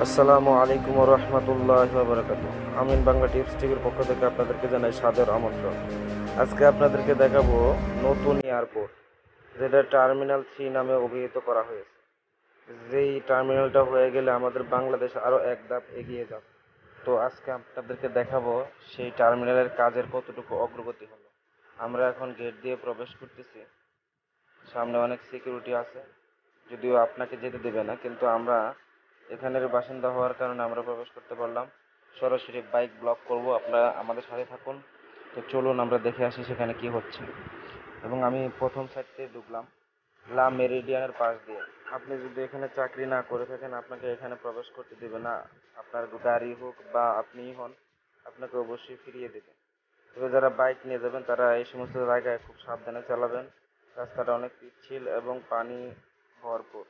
আসসালামু আলাইকুম রহমতুল্লাহ বারকাত আমিন বাংলা টিপস টিভির পক্ষ থেকে আপনাদেরকে জানাই সাদর আমন্ত্রণ। আজকে আপনাদেরকে দেখাবো নতুন এয়ারপোর্ট যেটা টার্মিনাল থ্রি নামে অভিহিত করা হয়েছে। যেই টার্মিনালটা হয়ে গেলে আমাদের বাংলাদেশ আরও এক ধাপ এগিয়ে যাবে। তো আজকে আপনাদেরকে দেখাবো সেই টার্মিনালের কাজের কতটুকু অগ্রগতি হলো। আমরা এখন গেট দিয়ে প্রবেশ করতেছি। সামনে অনেক সিকিউরিটি আছে। যদিও আপনাকে যেতে দেবে না, কিন্তু আমরা এখানের বাসিন্দা হওয়ার কারণে আমরা প্রবেশ করতে পারলাম। সরাসরি বাইক ব্লক করব, আপনারা আমাদের সাথে থাকুন। তো চলুন, আমরা দেখে আসি সেখানে কি হচ্ছে। এবং আমি প্রথম সাইডতে ঢুকলাম, লা মেরিডিয়ানের পাশ দিয়ে। আপনি যদি এখানে চাকরি না করে থাকেন, আপনাকে এখানে প্রবেশ করতে দেবে না। আপনার গাড়ি হোক বা আপনিই হন, আপনাকে অবশ্যই ফিরিয়ে দেবে। তবে যারা বাইক নিয়ে যাবেন, তারা এই সমস্ত জায়গায় খুব সাবধানে চালাবেন। রাস্তাটা অনেক পিচ্ছিল এবং পানি ভরপুর।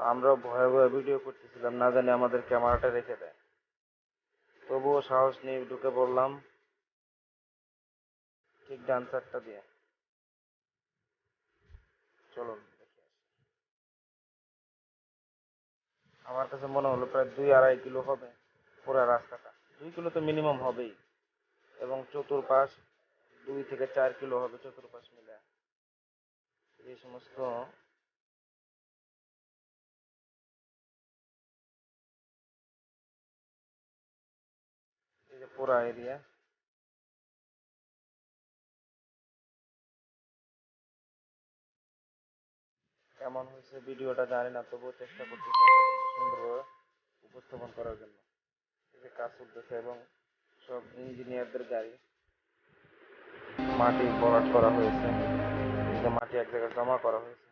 তো আমরাও ভয়ে ভয়ে ভিডিও করতেছিলাম, না জানি আমাদের ক্যামেরাটা রেখে দেয়। তবুও সাহস নিয়ে ঢুকে পড়লাম, ঠিক ডান সাইডটা দিয়ে। চলুন আমার কাছে মনে হলো প্রায় দুই আড়াই কিলো হবে পুরো রাস্তাটা। দুই কিলো তো মিনিমাম হবেই, এবং চতুর্পাশ দুই থেকে চার কিলো হবে চতুর্পাশ মিলে। এই সমস্ত পুরা এরিয়া কেমন হয়েছে ভিডিওটা জানি না, তবুও চেষ্টা করতেছি সুন্দরভাবে উপস্থাপন করার জন্য। এই যে কাজ চলতেছে এবং সব ইঞ্জিনিয়ারদের গাড়ি মাটি ভরাট করা হয়েছে। মাটি এক জায়গায় জমা করা হয়েছে।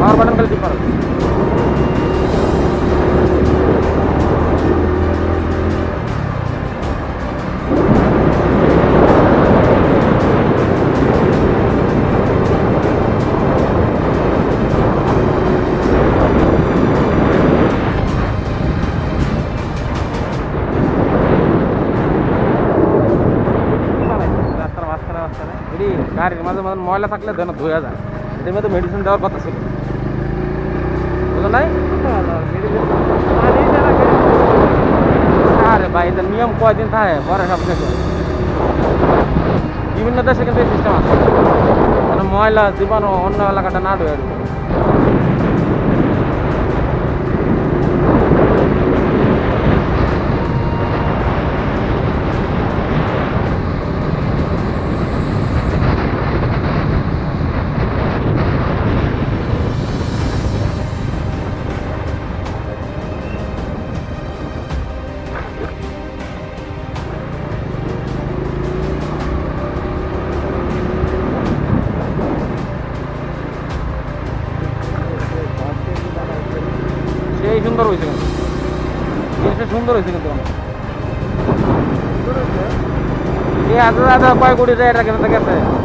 পাওয়ার বাটন খালি টিপ মারো রাস্তার মাঝখানে মাঝখানে এটি গাড়ির মাঝে মাঝে ময়লা থাকলে যেন ধুয়ে যায় এটির মধ্যে মেডিসিন দেওয়ার কথা ছিল বুঝলো নিয়ম কয়দিন থাকে? পরে সব কিছু বিভিন্ন দেশে কিন্তু এই সিস্টেম আছে। মানে ময়লা, জীবাণু অন্য এলাকাটা না ঢুকে সুন্দর হয়েছে কিন্তু। জিনিসটা সুন্দর হয়েছে কিন্তু। অনেক এই আদা আদা কয় কোটি টাকা কেন গেছে